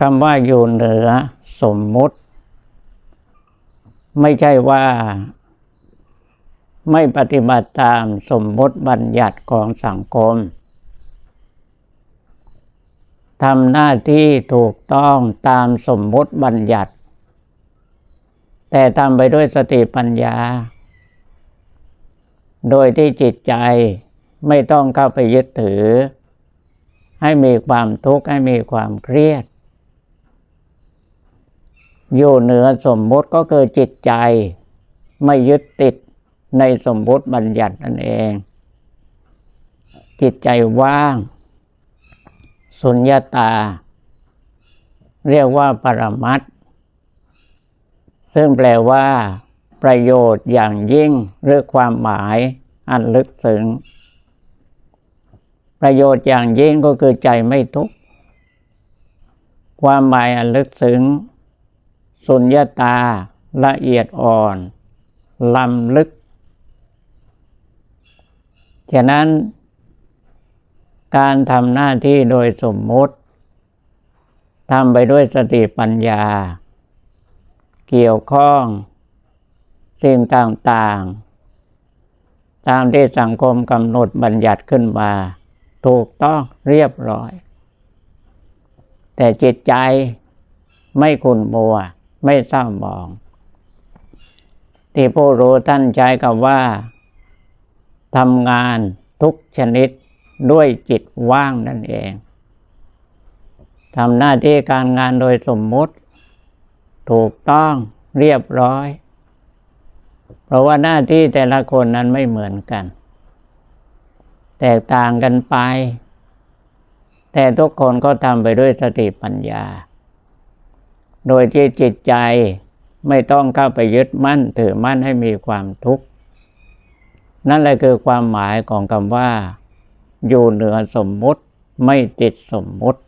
คำว่าอยู่เหนือสมมุติ ไม่ใช่ว่า ไม่ปฏิบัติตามสมมติบัญญัติของสังคมทำหน้าที่ถูกต้องตามสมมติบัญญัติ แต่ทำไปด้วยสติปัญญา โดยที่จิตใจไม่ต้องเข้าไปยึดถือ ให้มีความทุกข์ให้มีความเครียด อยู่เหนือสมมุติก็คือจิตใจ ไม่ยึดติดในสมมุติบัญญัตินั่นเอง จิตใจว่าง สุญญาตา เรียกว่าปรมัตซึ่งแปลว่า ประโยชน์อย่างยิ่งหรือความหมายอันลึกซึ้งประโยชน์อย่างยิ่งก็คือใจไม่ทุกข์ความหมายอันลึกซึ้ง สุญญาตาละเอียดอ่อนล้ำลึก ฉะนั้น การทำหน้าที่โดยสมมติทำไปด้วยสติปัญญา เกี่ยวข้อง สิ่งต่างๆ ตามที่สังคมกำหนดบัญญัติขึ้นมา ถูกต้องเรียบร้อย แต่จิตใจไม่ขุ่นมัว ไม่เศร้าหมอง ที่ผู้รู้ท่านใช้คำว่าทำงานทุกชนิดด้วยจิตว่างนั่นเองทำหน้าที่การงานโดยสมมุติ ถูกต้องเรียบร้อย เพราะว่าหน้าที่แต่ละคนนั้นไม่เหมือนกัน แตกต่างกันไป แต่ทุกคนก็ทำไปด้วยสติปัญญา โดยที่จิตใจไม่ต้องเข้าไปยึดมั่นถือมั่นให้มีความทุกข์ นั่นแหละคือความหมายของคำว่า อยู่เหนือสมมุติไม่ติดสมมุติ